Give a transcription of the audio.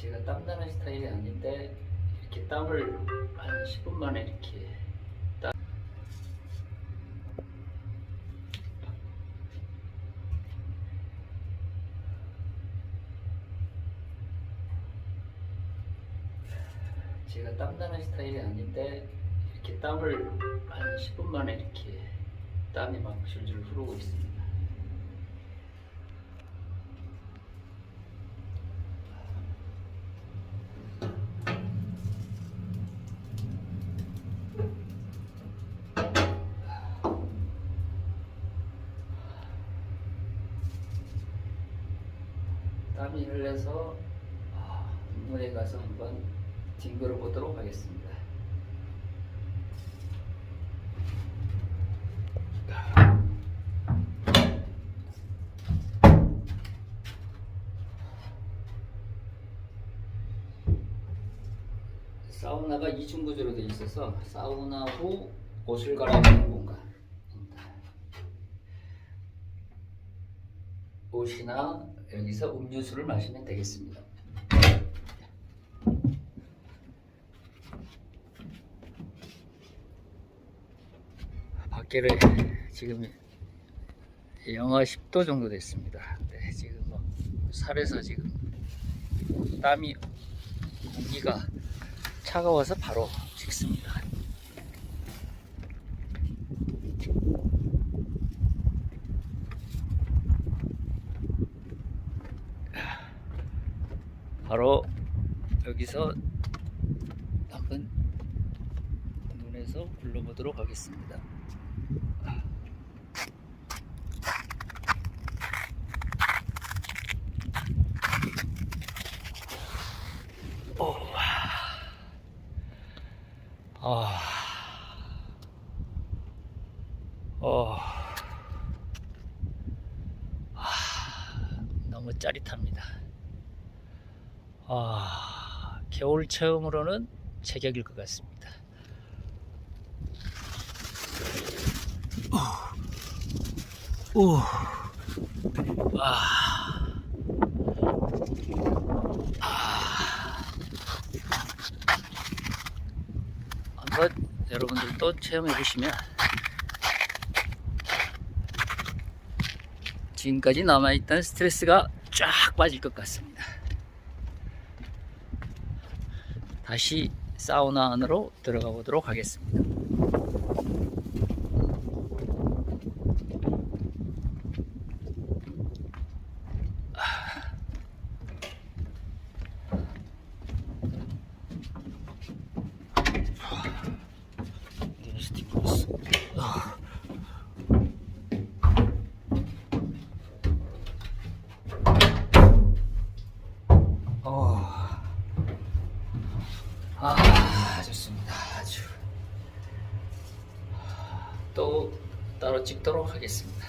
제가 땀나는 스타일이 아닌데 이렇게 땀을 한 10분 만에 이렇게 땀 제가 땀나는 스타일이 아닌데 이렇게 땀을 한 10분 만에 이렇게 땀이 막 줄줄 흐르고 있습니다. 땀이 흘려서 아, 눈에 가서 한번 뒹굴어 보도록 하겠습니다. 사우나가 이중 구조로 되어 있어서 사우나 후 옷을 갈아입는 공간입니다. 옷이나 여기서 음료수를 마시면 되겠습니다. 밖에를 지금 영하 10도 정도 됐습니다. 네, 지금 뭐 살에서 지금 땀이 공기가 차가워서 바로 식습니다. 바로 여기서 한번 눈에서 불러보도록 하겠습니다. 오. 아. 어. 아. 너무 짜릿합니다. 아, 겨울 체험으로는 제격일 것 같습니다. 오, 아, 아. 한번 여러분들도 체험해 보시면 지금까지 남아있던 스트레스가 쫙 빠질 것 같습니다. 다시 사우나 안으로 들어가 보도록 하겠습니다. 아. 어. 또 따로 찍도록 하겠습니다